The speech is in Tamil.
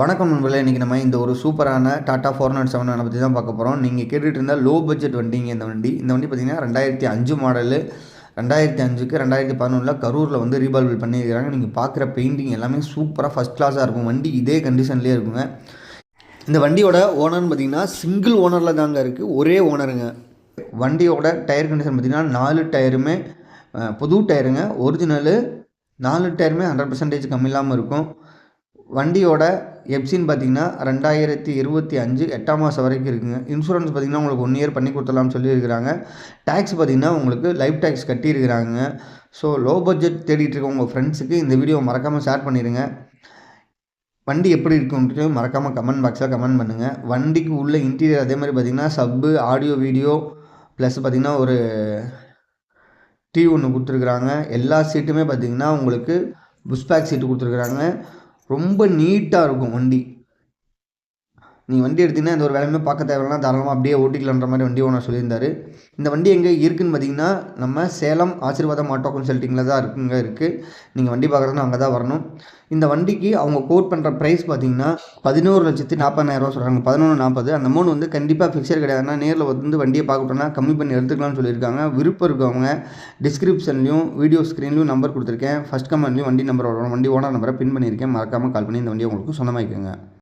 வணக்கம் நண்பர்களே இன்றைக்கி நம்ம இந்த ஒரு சூப்பரான டாட்டா ஃபோர் நாட் செவன் பற்றி தான் பார்க்க போகிறோம் நீங்கள் கேட்டுகிட்டு இருந்தால் லோ பட்ஜெட் வண்டிங்க இந்த வண்டி. இந்த வண்டி பார்த்திங்கன்னா ரெண்டாயிரத்தி அஞ்சு மாடலு ரெண்டாயிரத்தி அஞ்சுக்கு ரெண்டாயிரத்தி பதினொன்றில் கரூரில் வந்து ரீபால்பில் பண்ணியிருக்கிறாங்க. நீங்கள் பார்க்குற பெயிண்டிங் எல்லாமே சூப்பராக ஃபஸ்ட் கிளாஸாக இருக்கும். வண்டி இதே கண்டிஷன்லேயே இருக்குங்க. இந்த வண்டியோட ஓனர்னு பார்த்தீங்கன்னா சிங்கிள் ஓனரில் தாங்க இருக்குது ஒரே ஓனருங்க வண்டியோட டயர் கண்டிஷன் பார்த்திங்கன்னா நாலு டயருமே புது டயருங்க ஒரிஜினலு நாலு டயருமே ஹண்ட்ரட் பர்சன்டேஜ் கம்மி இல்லாமல் இருக்கும். வண்டியோட எப்சின்னு பார்த்தீங்கன்னா ரெண்டாயிரத்தி இருபத்தி அஞ்சு எட்டாம் மாதம் வரைக்கும் இருக்குங்க. இன்சூரன்ஸ் பார்த்தீங்கன்னா உங்களுக்கு ஒன் இயர் பண்ணி கொடுத்துடலாம்னு சொல்லியிருக்கிறாங்க. டேக்ஸ் பார்த்தீங்கன்னா உங்களுக்கு லைஃப் டேக்ஸ் கட்டியிருக்கிறாங்க. ஸோ லோ பட்ஜெட் தேடிட்டு இருக்க உங்கள் ஃப்ரெண்ட்ஸுக்கு இந்த வீடியோ மறக்காமல் ஷேர் பண்ணிடுங்க வண்டி எப்படி இருக்குன்ட்டு மறக்காமல் கமெண்ட் பாக்ஸில் கமெண்ட் பண்ணுங்கள் வண்டிக்கு உள்ள இன்டீரியர் அதே மாதிரி பார்த்தீங்கன்னா சப்பு ஆடியோ வீடியோ ப்ளஸ் பார்த்தீங்கன்னா ஒரு டிவி ஒன்று கொடுத்துருக்குறாங்க. எல்லா சீட்டுமே பார்த்தீங்கன்னா உங்களுக்கு புஷ்பேக் சீட்டு கொடுத்துருக்குறாங்க. ரொம்ப நீட்டாக இருக்கும் வண்டி. நீங்கள் வண்டி எடுத்தீங்கன்னா இந்த ஒரு வேலையுமே பார்க்க தேவையில்லைனா தாராளமாக அப்படியே ஓட்டிக்கலான்ற மாதிரி வண்டி ஓனர் சொல்லியிருந்தார். இந்த வண்டி எங்கே இருக்குன்னு பார்த்தீங்கன்னா நம்ம சேலம் ஆசீர்வாதம் ஆட்டோ கன்சல்ட்டிங்கில் தான் இருக்குங்க இருக்குது நீங்கள் வண்டி பார்க்குறதுனா அங்கே தான் வரணும். இந்த வண்டிக்கு அவங்க கோட் பண்ணுற ப்ரைஸ் பார்த்தீங்கன்னா பதினோரு லட்சத்தி நாற்பதாயிரரூவா சொல்கிறாங்க பதினொன்று நாற்பது அந்த அமௌண்ட் வந்து கண்டிப்பாக ஃபிக்ஸர் கிடையாதுன்னா நேரில் வந்து வண்டியை பார்க்கட்டோன்னா கம்மி பண்ணி எடுத்துக்கலாம்னு சொல்லியிருக்காங்க. விருப்பம் இருக்கவங்க டிஸ்கிரிப்ஷன்லையும் வீடியோ ஸ்க்ரீன்லையும் நம்பர் கொடுத்துருக்கேன். ஃபஸ்ட் கமெண்ட்லையும் வண்டி நம்பர் வண்டி ஓனர் நம்பரை பின் பண்ணியிருக்கேன். மறக்காமல் கால் பண்ணி இந்த வண்டியை உங்களுக்கு சொந்தமாக்கிக்கோங்க.